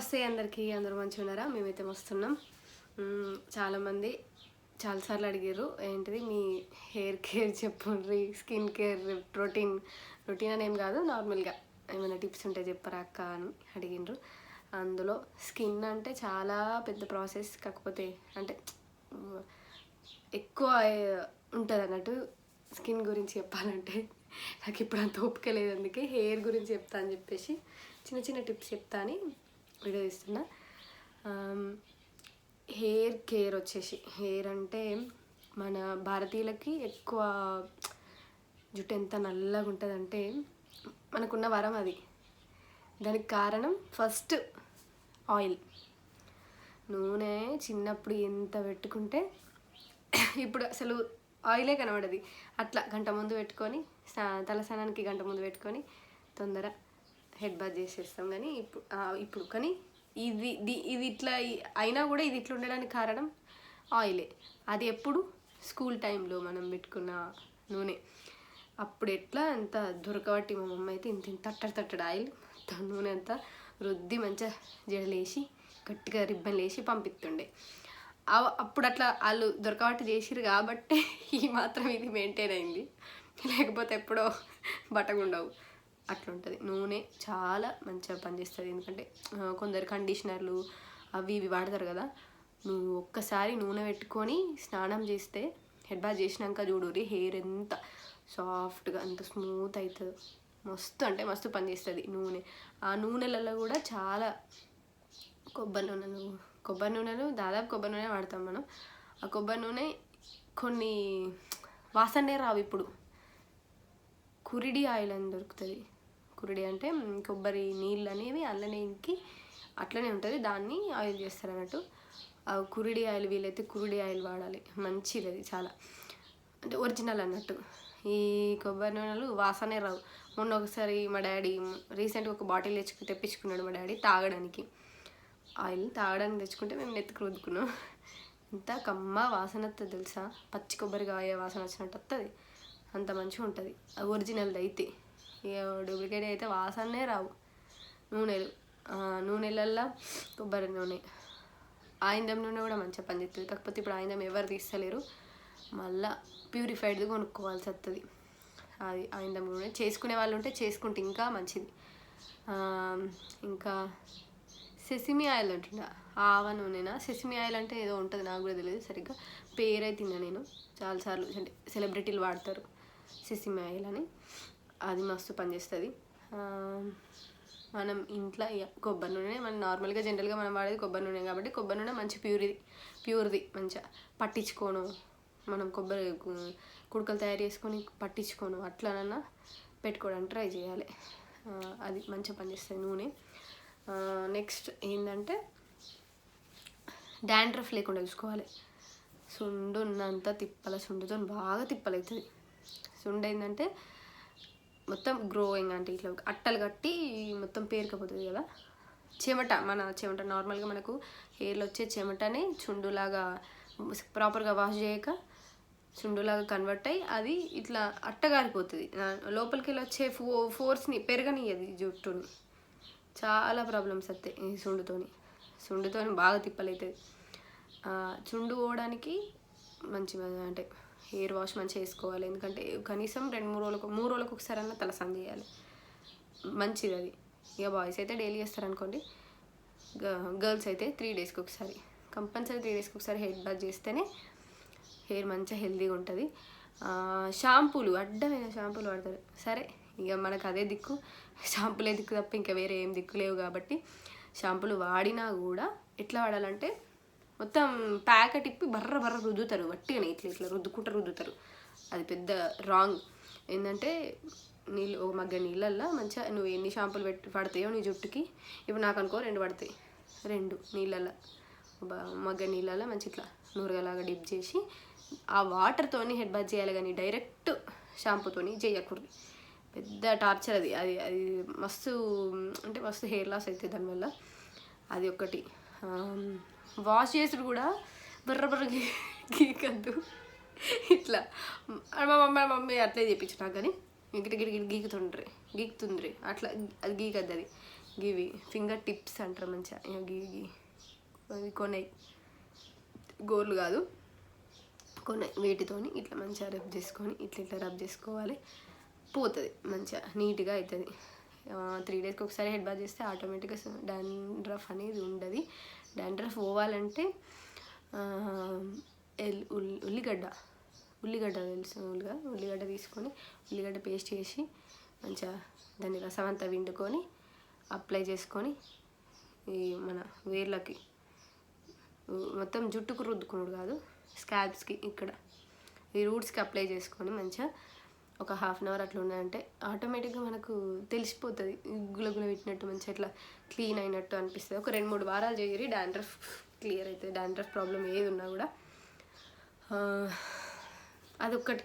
నమస్తే అందరికీ అందరూ మంచిగా ఉన్నారా? మేమైతే వస్తున్నాం చాలామంది చాలాసార్లు అడిగారు ఏంటిది మీ హెయిర్ కేర్ చెప్పుండ్రి స్కిన్ కేర్ ప్రోటీన్ రొటీన్ అని ఏం కాదు నార్మల్గా ఏమైనా టిప్స్ ఉంటే చెప్పరా అక్క? అని అడిగిండ్రు. అందులో స్కిన్ అంటే చాలా పెద్ద ప్రాసెస్ కాకపోతే అంటే ఎక్కువ ఉంటుంది అన్నట్టు స్కిన్ గురించి చెప్పాలంటే. నాకు ఇప్పుడు అంత ఓపిక లేదు అందుకే హెయిర్ గురించి చెప్తా అని చెప్పేసి చిన్న చిన్న టిప్స్ చెప్తా అని వీడియో ఇస్తున్నా హెయిర్ కేర్ వచ్చేసి హెయిర్ అంటే మన భారతీయులకి ఎక్కువ జుట్టు ఎంత నల్లగా ఉంటుందంటే మనకున్న వరం అది. దానికి కారణం ఫస్ట్ ఆయిల్ నూనె చిన్నప్పుడు ఎంత పెట్టుకుంటే ఇప్పుడు అసలు ఆయిలే కనబడది. అట్లా గంట ముందు పెట్టుకొని స్నా- తలస్నానానికి గంట ముందు పెట్టుకొని తొందర హెడ్ బాత్ చేసేస్తాం కానీ ఇప్పుడు ఇప్పుడు. కానీ ఇది ది- ఇది ఇట్లా అయినా కూడా ఇది ఇట్లా ఉండడానికి కారణం ఆయిలే. అది ఎప్పుడు? స్కూల్ టైంలో మనం పెట్టుకున్న నూనె. అప్పుడు ఎట్లా? అంత దొరకబట్టి మా మమ్మ అయితే ఇంత ఇంత తట్టడు తట్టడు ఆయిల్ నూనె అంతా రుద్ది మంచిగా జడలేసి గట్టిగా రిబ్బన్లు వేసి పంపిస్తుండే. అప్పుడు అట్లా వాళ్ళు దొరకబట్టి చేసిరు కాబట్టి ఈ మాత్రం ఇది మెయింటైన్ అయింది. లేకపోతే ఎప్పుడో బట్టగుండవు. అట్లుంటుంది. నూనె చాలా మంచిగా పనిచేస్తుంది. ఎందుకంటే కొందరు కండిషనర్లు అవి ఇవి వాడతారు కదా నువ్వు ఒక్కసారి నూనె పెట్టుకొని స్నానం చేస్తే హెడ్ బాత్ చేసినాక చూడురి హెయిర్ ఎంత సాఫ్ట్గా అంత స్మూత్ అవుతుంది మస్తు అంటే మస్తు పనిచేస్తుంది నూనె. ఆ నూనెలలో కూడా చాలా కొబ్బరి నూనెలు కొబ్బరి నూనెలు దాదాపు కొబ్బరి నూనె వాడతాం మనం. ఆ కొబ్బరి నూనె కొన్ని వాసనే రావు ఇప్పుడు. కురిడి ఆయిల్ అని దొరుకుతుంది. కురిడి అంటే కొబ్బరి నీళ్ళు అనేవి అల్లనే ఇంకి అట్లనే ఉంటుంది. దాన్ని ఆయిల్ చేస్తారు అన్నట్టు. ఆ కురిడి ఆయిల్ వీలైతే కురిడి ఆయిల్ వాడాలి. మంచిది అది చాలా. అంటే ఒరిజినల్ అన్నట్టు. ఈ కొబ్బరి నూనెలు వాసనే రావు. మొన్న ఒకసారి మా డాడీ రీసెంట్గా ఒక బాటిల్ తెచ్చుకు తెప్పించుకున్నాడు మా డాడీ తాగడానికి. ఆయిల్ తాగడానికి తెచ్చుకుంటే మేము నెత్తుకు రుద్దుకున్నాం. ఇంత కమ్మ వాసన వస్తుంది తెలుసా? పచ్చి కొబ్బరికాయ వాసన వచ్చినట్టు వస్తుంది అంత మంచిగా ఉంటుంది. ఒరిజినల్ ఒరిజినల్ది అయితే. ఇక డూప్లికేట్ అయితే వాసనే రావు. నూనెలు. నూనెలల్లో కొబ్బరి నూనె. ఆయిందం నూనె కూడా మంచిగా పనిచేస్తుంది కాకపోతే ఇప్పుడు ఆయిందం ఎవరు తీస్తలేరు. మళ్ళా ప్యూరిఫైడ్ది కొనుక్కోవాల్సి వస్తుంది అది ఆయిందం నూనె. చేసుకునే వాళ్ళు ఉంటే చేసుకుంటే ఇంకా మంచిది. ఇంకా సెసిమి ఆయిల్ అంటుండ. ఆవ నూనెనా? సెసిమి ఆయిల్ అంటే ఏదో ఉంటుంది. నాకు కూడా తెలియదు సరిగ్గా. పేరే తిన్నా నేను. చాలాసార్లు. అంటే సెలబ్రిటీలు వాడతారు. సెసిమి ఆయిల్ అని. అది మస్తు పనిచేస్తుంది. మనం ఇంట్లో ఇక కొబ్బరి నూనె మనం నార్మల్గా జనరల్గా మనం వాడేది కొబ్బరి నూనె కాబట్టి కొబ్బరి నూనె మంచి ప్యూరిది ప్యూర్ది మంచిగా పట్టించుకోను. మనం కొబ్బరి కుడుకలు కుడకలు తయారు చేసుకొని పట్టించుకోను. అట్లనన్నా పెట్టుకోవడానికి ట్రై చేయాలి. అది మంచిగా పనిచేస్తుంది నూనె. నెక్స్ట్ ఏంటంటే డాండ్రఫ్ లేకుండా చూసుకోవాలి. సుండు ఉన్నంత తిప్పల సుండుతో బాగా తిప్పలవుతుంది సుండు ఏంటంటే మొత్తం గ్రోయింగ్ అంటే ఇట్లా అట్టలు కట్టి మొత్తం పేరుకపోతుంది కదా. చెమట మన చెమట నార్మల్గా మనకు హెయిర్లో వచ్చే చెమటని చుండులాగా ప్రాపర్గా వాష్ చేయక చుండులాగా కన్వర్ట్ అయ్యి అది ఇట్లా అట్టగారిపోతుంది. లోపలికి వెళ్ళి వచ్చే ఫో ఫోర్స్ని పెరగనియ్యది జుట్టుని. చాలా ప్రాబ్లమ్స్ వస్తాయి ఈ సుండుతోని సుండుతోని బాగా తిప్పలవుతుంది చుండు పోవడానికి మంచి అంటే హెయిర్ వాష్ మంచిగా వేసుకోవాలి. ఎందుకంటే కనీసం రెండు మూడు రోజులకు మూడు రోజులకు ఒకసారి అన్న తలస్నానం చేయాలి. మంచిది అది. ఇక బాయ్స్ అయితే డైలీ చేస్తారనుకోండి. గర్ల్స్ అయితే త్రీ డేస్కి ఒకసారి. కంపల్సరీ త్రీ డేస్కి ఒకసారి హెయిర్ బాత్ చేస్తేనే హెయిర్ మంచిగా హెల్తీగా ఉంటుంది. షాంపూలు అడ్డమైన షాంపూలు వాడతారు. సరే ఇక మనకు అదే దిక్కు. షాంపూలే దిక్కు తప్ప ఇంకా వేరే ఏం దిక్కు లేవు కాబట్టి షాంపూలు వాడినా కూడా ఎట్లా వాడాలంటే మొత్తం ప్యాకెట్ ఇప్పి బర్ర బర్ర రుద్దుతారు వట్టిగానే ఇట్లా ఇట్లా రుద్దుకుంటూ రుద్దుతారు. అది పెద్ద రాంగ్. ఏంటంటే నీళ్ళు ఒక మగ్గ నీళ్ళల్లో మంచిగా నువ్వు ఎన్ని షాంపూలు పెట్టి పడతాయో నీ జుట్టుకి ఇప్పుడు నాకు అనుకో రెండు పడతాయి. రెండు నీళ్ళల్లో. మగ్గ నీళ్ళల్లో మంచి ఇట్లా నూరగలాగా డిప్ చేసి ఆ వాటర్తోని హెడ్ బాత్ చేయాలి కానీ డైరెక్ట్ షాంపూతోని చేయకూడదు. పెద్ద టార్చర్ అది. అది అది మస్తు అంటే మస్తు హెయిర్ లాస్ అవుతుంది దానివల్ల. అది ఒకటి. వాష్ చేసుడు కూడా బర్ర బర్ర గీ- గీకద్దు. ఇట్లా. మా మమ్మీ మా మమ్మీ అట్లే చేయించిన కానీ గిటి గిటి గిటి గీకుతుండ్రి గీకుతుండ్రి. అట్లా అది గీకద్దు అది. గివి ఫింగర్ టిప్స్ అంటారు మంచిగా. ఇగో గివి గీ. అవి కొన్నాయి గోర్లు కాదు. కొన్నాయి వీటితోని ఇట్లా మంచిగా రబ్ చేసుకొని ఇట్లా ఇట్లా రబ్ చేసుకోవాలి. పోతుంది మంచిగా నీట్గా అవుతుంది త్రీ డేస్కి ఒకసారి హెడ్ బాత్ చేస్తే ఆటోమేటిక్గా డాండ్రఫ్ అనేది ఉండదు. డాండ్రఫ్ పోవాలంటే ఉల్లిగడ్డ. ఉల్లిగడ్డ తెలుసు ఉల్లిగా ఉల్లిగడ్డ తీసుకొని ఉల్లిగడ్డ పేస్ట్ చేసి మంచిగా దాన్ని రసం అంతా విండుకొని అప్లై చేసుకొని ఈ మన వేర్లకి. మొత్తం జుట్టుకు రుద్దుకున్నాడు కాదు స్కాల్ప్స్కి ఇక్కడ. ఈ రూట్స్కి అప్లై చేసుకొని మంచిగా ఒక హాఫ్ అన్ అవర్ అట్లా ఉన్నాయంటే ఆటోమేటిక్గా మనకు తెలిసిపోతుంది. గులగుల పెట్టినట్టు మంచిగా ఇట్లా క్లీన్ అయినట్టు అనిపిస్తుంది. ఒక రెండు మూడు వారాలు చేయరి డాండ్రఫ్ క్లియర్ అవుతుంది డాండ్రఫ్ ప్రాబ్లం ఏది ఉన్నా కూడా. అదొక్కటి.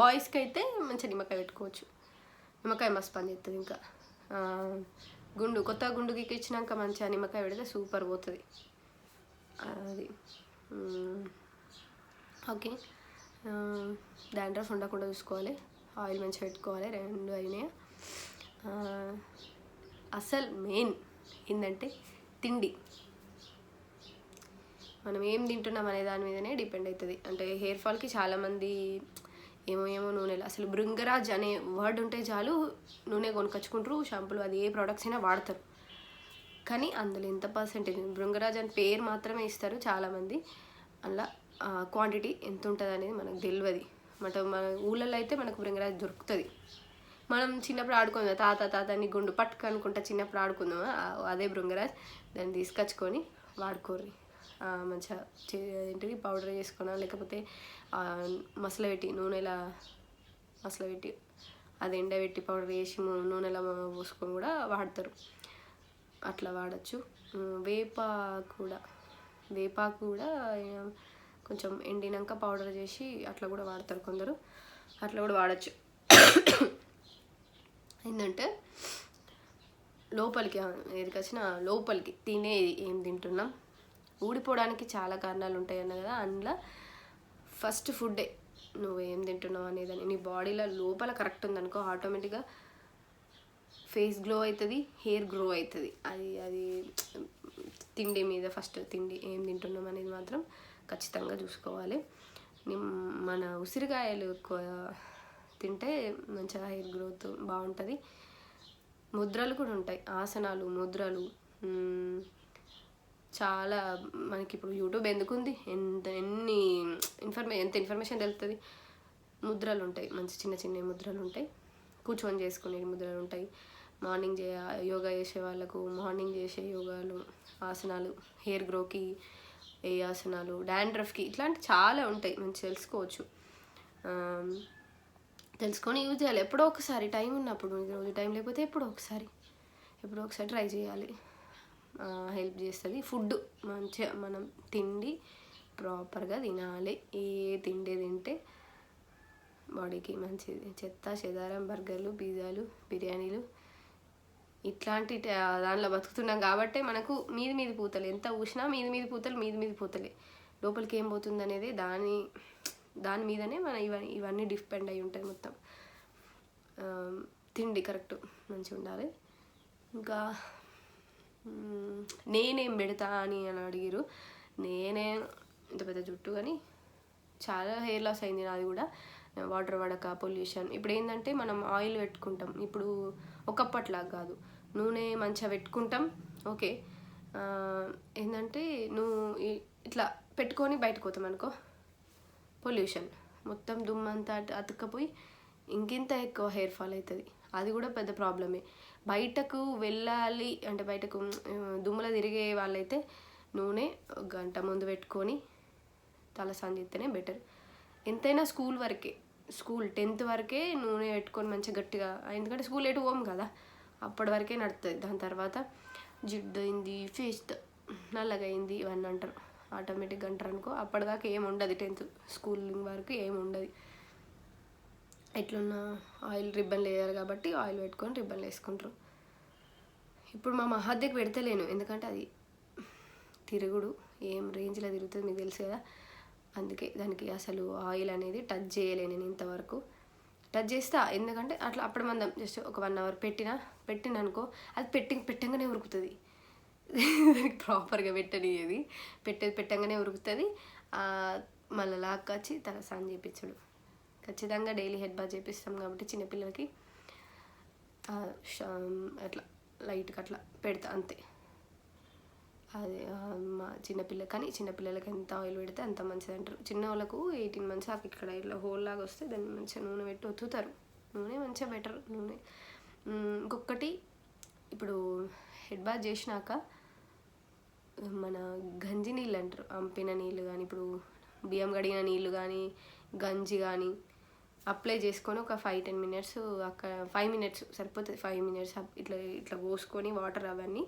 బాయ్స్కి అయితే మంచిగా నిమ్మకాయ పెట్టుకోవచ్చు. నిమ్మకాయ మస్తు పని చేస్తుంది ఇంకా. గుండు కొత్త గుండు ఇచ్చినాక మంచిగా నిమ్మకాయ పెడితే సూపర్ పోతుంది. అది. ఓకే. డాండ్రఫ్ ఉండకుండా చూసుకోవాలి. ఆయిల్ మంచిగా పెట్టుకోవాలి. రెండు అయినాయి? అసలు మెయిన్ ఏంటంటే తిండి. మనం ఏం తింటున్నాం అనే దాని మీదనే డిపెండ్ అవుతుంది అంటే హెయిర్ ఫాల్కి చాలామంది ఏమో ఏమో నూనెలు అసలు భృంగరాజ్ అనే వర్డ్ ఉంటే చాలు నూనె కొనుకొచ్చుకుంటారు షాంపూలు అది ఏ ప్రోడక్ట్స్ అయినా వాడతారు. కానీ అందులో ఎంత పర్సెంటేజ్? భృంగరాజ్ అని పేరు మాత్రమే ఇస్తారు చాలామంది. అలా క్వాంటిటీ ఎంత ఉంటుంది అనేది మనకు తెలియదు మన మన ఊళ్ళలో అయితే మనకు భృంగరాజు దొరుకుతుంది. మనం చిన్నప్పుడు ఆడుకుందాం తాత తాత నీ గుండు పట్టుకు అనుకుంటా చిన్నప్పుడు ఆడుకుందాం అదే భృంగరాజ్ దాన్ని తీసుకొచ్చుకొని వాడుకోర్రి. మంచిగా చే- ఏంటిది పౌడర్ చేసుకున్నా లేకపోతే మసల పెట్టి నూనెలా మసల పెట్టి అది ఎండబెట్టి పౌడర్ చేసి నూనెలా నూనెలో పోసుకొని కూడా వాడతారు. అట్లా వాడచ్చు. వేప కూడా వేపాకు కూడా కొంచెం ఎండినాక పౌడర్ చేసి అట్లా కూడా వాడతారు కొందరు. అట్లా కూడా వాడచ్చు. ఏంటంటే లోపలికి ఎదికొచ్చిన లోపలికి తినేది ఏం తింటున్నాం. ఊడిపోవడానికి చాలా కారణాలు ఉంటాయి అన్న కదా. అందులో ఫస్ట్ ఫుడ్డే నువ్వు ఏం తింటున్నావు అనేదని నీ బాడీలో లోపల కరెక్ట్ ఉందనుకో ఆటోమేటిక్గా ఫేస్ గ్లో అవుతుంది హెయిర్ గ్రో అవుతుంది. అది అది తిండి మీద ఫస్ట్ తిండి ఏం తింటున్నాం అనేది మాత్రం ఖచ్చితంగా చూసుకోవాలి. మన ఉసిరికాయలు ఎక్కువ తింటే మంచిగా హెయిర్ గ్రోత్ బాగుంటుంది. ముద్రలు కూడా ఉంటాయి. ఆసనాలు ముద్రలు. చాలా మనకి ఇప్పుడు యూట్యూబ్ ఎందుకుంది? ఎంత ఎన్ని ఇన్ఫర్మే ఎంత ఇన్ఫర్మేషన్ తెలుస్తుంది ముద్రలు ఉంటాయి. మంచి చిన్న చిన్న ముద్రలు ఉంటాయి. కూర్చొని చేసుకునే ముద్రలు ఉంటాయి. మార్నింగ్ చే యోగా చేసే వాళ్ళకు మార్నింగ్ చేసే యోగాలు ఆసనాలు హెయిర్ గ్రోకి ఏ ఆసనాలు డాండ్రఫ్కి ఇట్లాంటి చాలా ఉంటాయి మంచి తెలుసుకోవచ్చు. తెలుసుకొని యూజ్ చేయాలి. ఎప్పుడో ఒకసారి టైం ఉన్నప్పుడు రోజు టైం లేకపోతే ఎప్పుడో ఒకసారి ఎప్పుడో ఒకసారి ట్రై చేయాలి. హెల్ప్ చేస్తుంది. ఫుడ్ మంచిగా మనం తిండి ప్రాపర్గా తినాలి. ఏ తిండి తింటే బాడీకి మంచిది. చెత్త చెదారం బర్గర్లు పిజ్జాలు బిర్యానీలు ఇట్లాంటి దానిలో దాంట్లో బతుకుతున్నాం కాబట్టి మనకు మీది మీది పూతలు. ఎంత ఊసినా మీది మీది పూతలు మీది మీది పూతలే. లోపలికి ఏం పోతుంది అనేది దాని దాని మీదనే మన ఇవన్నీ ఇవన్నీ డిపెండ్ అయి ఉంటాయి మొత్తం. తిండి కరెక్ట్ మంచిగా ఉండాలి. ఇంకా నేనేం పెడతా అని అని అడిగిరు నేనే ఇంత పెద్ద జుట్టు కానీ చాలా హెయిర్ లాస్ అయింది నాది కూడా. వాటర్ పడక పొల్యూషన్. ఇప్పుడు ఏంటంటే మనం ఆయిల్ పెట్టుకుంటాం. ఇప్పుడు ఒకప్పట్లాగా కాదు. నూనె మంచిగా పెట్టుకుంటాం. ఓకే. ఏంటంటే నువ్వు ఇట్లా పెట్టుకొని బయటకు పోతాం అనుకో. పొల్యూషన్. మొత్తం దుమ్మంతా అటు అతుక్కపోయి ఇంకింత ఎక్కువ హెయిర్ ఫాల్ అవుతుంది అది కూడా పెద్ద ప్రాబ్లమే. బయటకు వెళ్ళాలి అంటే బయటకు దుమ్ముల దుమ్ములో తిరిగే వాళ్ళైతే నూనె ఒక గంట ముందు పెట్టుకొని తలస్నానం చేస్తేనే బెటర్. ఎంతైనా స్కూల్ వరకే స్కూల్ టెన్త్ వరకే నూనె పెట్టుకొని మంచిగా గట్టిగా ఎందుకంటే స్కూల్ ఎటు పోము కదా. అప్పటి వరకే నడుస్తుంది దాని తర్వాత జిడ్డు అయింది ఫేస్ట్ నల్లగా అయింది ఇవన్నీ అంటారు. ఆటోమేటిక్గా అంటారు అనుకో. అప్పటిదాకా ఏమి ఉండదు. టెన్త్ స్కూలింగ్ వరకు ఏమి ఉండదు. ఎట్లున్నా ఆయిల్ రిబ్బన్లు వేయాలి కాబట్టి ఆయిల్ పెట్టుకొని రిబ్బన్లు వేసుకుంటారు ఇప్పుడు మా మహాద్యకి పెడతలేను. ఎందుకంటే అది తిరుగుడు. ఏం రేంజ్లో తిరుగుతుంది మీకు తెలుసు కదా. అందుకే దానికి అసలు ఆయిల్ అనేది టచ్ చేయలేను నేను ఇంతవరకు. టచ్ చేస్తా. ఎందుకంటే అట్లా అప్పుడు మందం. జస్ట్ ఒక వన్ అవర్ పెట్టినా పెట్టిన అనుకో అది పెట్టి పెట్టంగానే ఉరుకుతుంది. దానికి ప్రాపర్గా పెట్టనిది పెట్టేది పెట్టంగానే ఉరుకుతుంది. మళ్ళీ లాక్కొచ్చి తల సాంగ్ చేయించడు ఖచ్చితంగా డైలీ హెడ్ బాత్ చేపిస్తాం కాబట్టి చిన్నపిల్లలకి ష- అట్లా లైట్గా అట్లా పెడతా అంతే. అది మా చిన్నపిల్ల కానీ చిన్నపిల్లలకి ఎంత ఆయిల్ పెడితే అంత మంచిది అంటారు. చిన్న వాళ్ళకు ఎయిటీన్ మంత్స్ ఆకు ఇక్కడ ఇట్లా హోల్ లాగా వస్తే దాన్ని మంచిగా నూనె పెట్టి ఒత్తుతారు. నూనె మంచిగా బెటర్ నూనె. ఇంకొకటి ఇప్పుడు హెడ్ బాత్ చేసినాక మన గంజి నీళ్ళు అంటారు. అంపిన నీళ్ళు కానీ ఇప్పుడు బియ్యం కడిగిన నీళ్ళు కానీ గంజి కానీ అప్లై చేసుకొని ఒక ఫైవ్ టెన్ మినిట్స్ అక్కడ ఫైవ్ మినిట్స్ సరిపోతుంది. ఫైవ్ మినిట్స్ ఇట్లా ఇట్లా పోసుకొని వాటర్ అవన్నీ.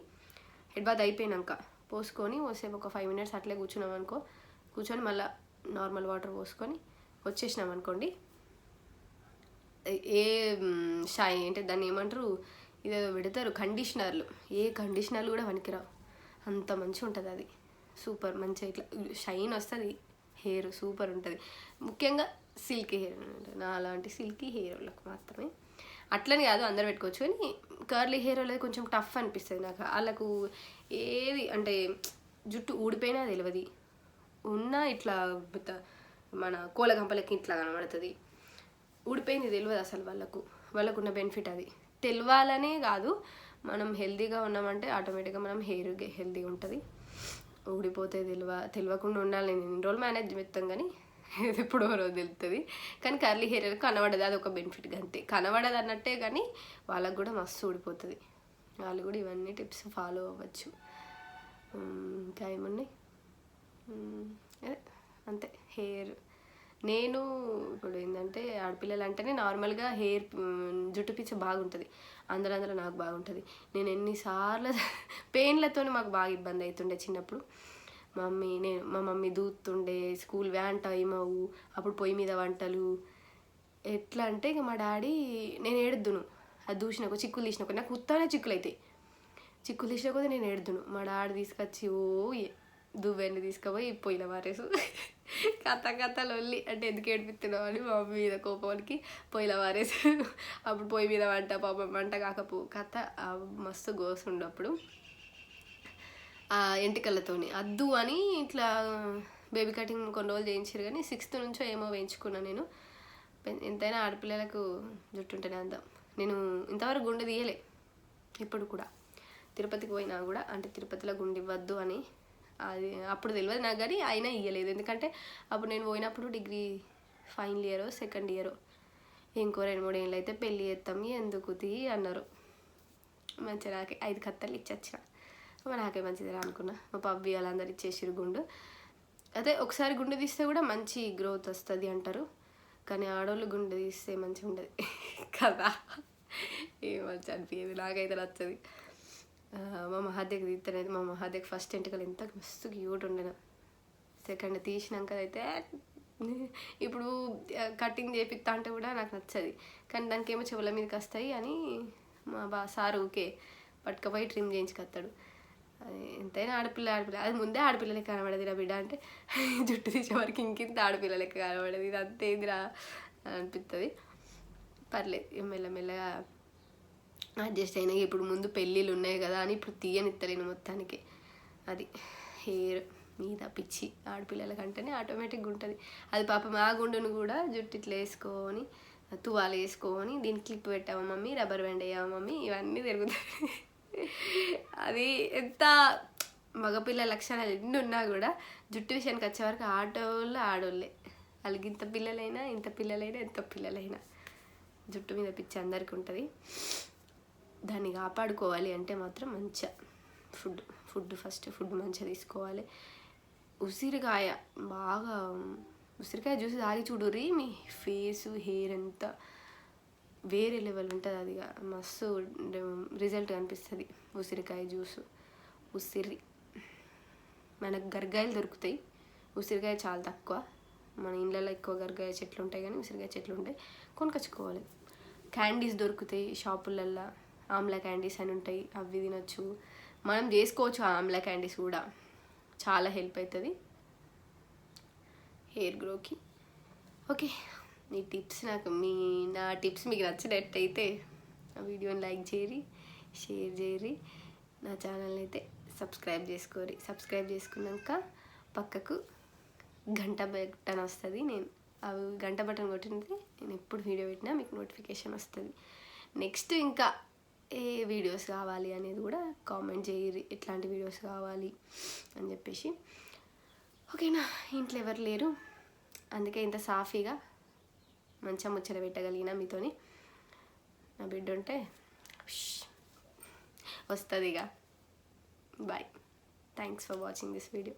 హెడ్ బాత్ అయిపోయినాక పోసుకొని ఒకసేపు ఒక ఫైవ్ మినిట్స్ అట్లే కూర్చున్నాం అనుకో కూర్చొని మళ్ళీ నార్మల్ వాటర్ పోసుకొని వచ్చేసినాం అనుకోండి ఏ షాయి అంటే దాన్ని ఏమంటారు ఇదేదో పెడతారు కండిషనర్లు ఏ కండిషనర్లు కూడా పనికిరావు. అంత మంచిగా ఉంటుంది అది. సూపర్ మంచిగా ఇట్లా షైన్ వస్తుంది హెయిర్ సూపర్ ఉంటుంది. ముఖ్యంగా సిల్కీ హెయిర్ నా అలాంటి సిల్కీ హెయిర్ వాళ్ళకి మాత్రమే. అట్లని కాదు అందరు పెట్టుకోవచ్చు కానీ కర్లీ హెయిర్ వాళ్ళది కొంచెం టఫ్ అనిపిస్తుంది నాకు. వాళ్ళకు ఏది అంటే జుట్టు ఊడిపోయినా తెలియదు ఉన్నా ఇట్లా మన కోలగంపలకి ఇట్లా కనబడుతుంది. ఊడిపోయింది తెలియదు అసలు వాళ్ళకు. వాళ్ళకున్న బెనిఫిట్ అది. తెలియాలనే కాదు మనం హెల్తీగా ఉన్నామంటే ఆటోమేటిక్గా మనం హెయిర్ హెల్తీగా ఉంటుంది. ఊడిపోతే తెలివ తెలియకుండా ఉండాలి నేను. ఇన్ని రోజులు మేనేజ్ చేస్తాం కానీ ఇది ఎప్పుడో రోజు తెలుస్తుంది కానీ కర్లీ హెయిర్ కనబడదు అది ఒక బెనిఫిట్ అంతే. కనబడదు అన్నట్టే కానీ వాళ్ళకు కూడా మస్తు ఊడిపోతుంది. వాళ్ళు కూడా ఇవన్నీ టిప్స్ ఫాలో అవ్వచ్చు. ఇంకా ఏమున్నాయి అదే అంతే. హెయిర్ నేను ఇప్పుడు ఏంటంటే ఆడపిల్లలు అంటేనే నార్మల్గా హెయిర్ జుట్టు పిచ్చ బాగుంటుంది. అందరూ అందరూ నాకు బాగుంటుంది. నేను ఎన్నిసార్లు పెయిన్లతో మాకు బాగా ఇబ్బంది అవుతుండే చిన్నప్పుడు. మమ్మీ నేను మా మమ్మీ దూతుండే స్కూల్ వ్యాన్ టైం అవు అప్పుడు పొయ్యి మీద వంటలు. ఎట్లా అంటే ఇక మా డాడీ నేను ఏడుద్దును. అది దూసినాక చిక్కులు తీసినాక నాకు ఉత్తానే చిక్కులు అవుతాయి చిక్కులు తీసిన కూడా నేను ఏడుదును మా డాడీ తీసుకొచ్చి ఓ దువ్వెన్ని తీసుకుపోయి పొయ్యిలో వారేసు కథ కథ లొల్లి అంటే ఎందుకు ఏడిపిస్తున్నావు అని మా మమ్మీ మీద కోపానికి పొయ్యిలో వారేసు అప్పుడు పొయ్యి మీద వంట పాపం వంట కాకపో కథ మస్తు గోసుండప్పుడు ఆ ఎంటికలతోని. అద్దు అని ఇట్లా బేబీ కటింగ్ కొన్ని రోజులు చేయించారు కానీ సిక్స్త్ నుంచో ఏమో వేయించుకున్నాను నేను. ఎంతైనా ఆడపిల్లలకు జుట్టుంటేనే అందాం. నేను ఇంతవరకు గుండె తీయలే. ఇప్పుడు కూడా. తిరుపతికి పోయినా కూడా అంటే తిరుపతిలో గుండె ఇవ్వద్దు అని. అది అప్పుడు తెలియదు నాకు కానీ అయినా ఇయ్యలేదు. ఎందుకంటే అప్పుడు నేను పోయినప్పుడు డిగ్రీ ఫైనల్ ఇయర్ సెకండ్ ఇయరో. ఇంకో రెండు మూడు ఏళ్ళు అయితే పెళ్ళి చేస్తాం ఎందుకు తీ అన్నారు. మంచిగా నాకు ఐదు కత్తలు ఇచ్చొచ్చిన. మరి నాకే మంచిదిరా అనుకున్నా మా పబ్బి వాళ్ళందరూ ఇచ్చేసిరు గుండు అదే ఒకసారి గుండె తీస్తే కూడా మంచి గ్రోత్ వస్తుంది అంటారు కానీ ఆడవాళ్ళు గుండె తీస్తే మంచిగా ఉండదు కదా ఏం మంచి అనిపించదు నాకైతే నచ్చది మా మహాదేకి తీస్తేనైతే మా మహాదేకి ఫస్ట్ ఎంటకలు ఎంత మస్తు క్యూట్ ఉండను సెకండ్ తీసినాక అయితే ఇప్పుడు కటింగ్ చేపిస్తా అంటే కూడా నాకు నచ్చది కానీ దానికి ఏమో చెవుల మీదకి వస్తాయి అని మా బా సార్ ఊకే పట్టుకపోయి ట్రిమ్ చేయించుకొస్తాడు అది ఎంతైనా ఆడపిల్ల ఆడపిల్ల. అది ముందే ఆడపిల్లలకి కనబడదు రా బిడ్డ అంటే జుట్టు తీసే వరకు ఇంకింత ఆడపిల్లలకి కనబడదు. ఇది అంతేదిరా అనిపిస్తుంది పర్లేదు మెల్ల మెల్లమెల్లగా అడ్జస్ట్ అయినా ఇప్పుడు ముందు పెళ్ళిళ్ళు ఉన్నాయి కదా అని ఇప్పుడు తీయనిత్తలేను మొత్తానికి. అది హెయిర్ మీద పిచ్చి ఆడపిల్లల కంటేనే ఆటోమేటిక్గా ఉంటుంది. అది పాపం ఆ గుండును కూడా జుట్టు ఇట్లా వేసుకొని తువాలు వేసుకొని దీన్ని క్లిప్ పెట్టావా మమ్మీ? రబ్బర్ బ్యాండ్ అయ్యావా మమ్మీ? ఇవన్నీ తిరుగుతాయి. అది ఎంత మగపిల్ల లక్షణాలు ఎన్ని ఉన్నా కూడా జుట్టు విషయానికి వచ్చేవరకు ఆటోళ్ళు ఆడోళ్ళే. వాళ్ళకి ఇంత పిల్లలైనా ఇంత పిల్లలైనా ఎంత పిల్లలైనా. జుట్టు మీద పిచ్చి అందరికీ ఉంటుంది. దాన్ని కాపాడుకోవాలి అంటే మాత్రం మంచిగా ఫుడ్ ఫుడ్ ఫస్ట్ ఫుడ్ మంచిగా తీసుకోవాలి. ఉసిరికాయ బాగా ఉసిరికాయ జ్యూస్ తాగి చూడుర్రి మీ ఫేస్ హెయిర్ అంతా. వేరే లెవెల్ ఉంటుంది అది ఇక. మస్తు రిజల్ట్ కనిపిస్తుంది ఉసిరికాయ జ్యూస్. ఉసిరి. మనకు గర్గాయలు దొరుకుతాయి. ఉసిరికాయ చాలా తక్కువ. మన ఇళ్ళలో ఎక్కువ గర్గాయ చెట్లు ఉంటాయి కానీ ఉసిరికాయ చెట్లు ఉంటాయి. కొనుకొచ్చుకోవాలి. క్యాండీస్ దొరుకుతాయి షాపులల్లో. ఆమ్లా క్యాండీస్ అని ఉంటాయి. అవి తినొచ్చు. మనం చేసుకోవచ్చు ఆ ఆమ్లా క్యాండీస్ కూడా. చాలా హెల్ప్ అవుతుంది హెయిర్ గ్రోకి ఓకే నీ టిప్స్ నాకు మీ నా టిప్స్ మీకు నచ్చినట్టయితే ఆ వీడియోని లైక్ చేయరి షేర్ చేయరి నా ఛానల్ని అయితే సబ్స్క్రైబ్ చేసుకోరి. సబ్స్క్రైబ్ చేసుకున్నాక పక్కకు గంట బటన్ వస్తుంది. నేను అవి గంట బటన్ కొట్టినది నేను ఎప్పుడు వీడియో పెట్టినా మీకు నోటిఫికేషన్ వస్తుంది. నెక్స్ట్ ఇంకా ఏ వీడియోస్ కావాలి అనేది కూడా కామెంట్ చేయరి ఎట్లాంటి వీడియోస్ కావాలి అని చెప్పేసి. ఓకేనా ఇంట్లో ఎవరు లేరు. అందుకే ఇంత సాఫీగా మంచిగా ముచ్చట పెట్టగలిగిన మీతోని. నా బిడ్డ ఉంటే వస్తుంది ఇక bye. Thanks for watching this video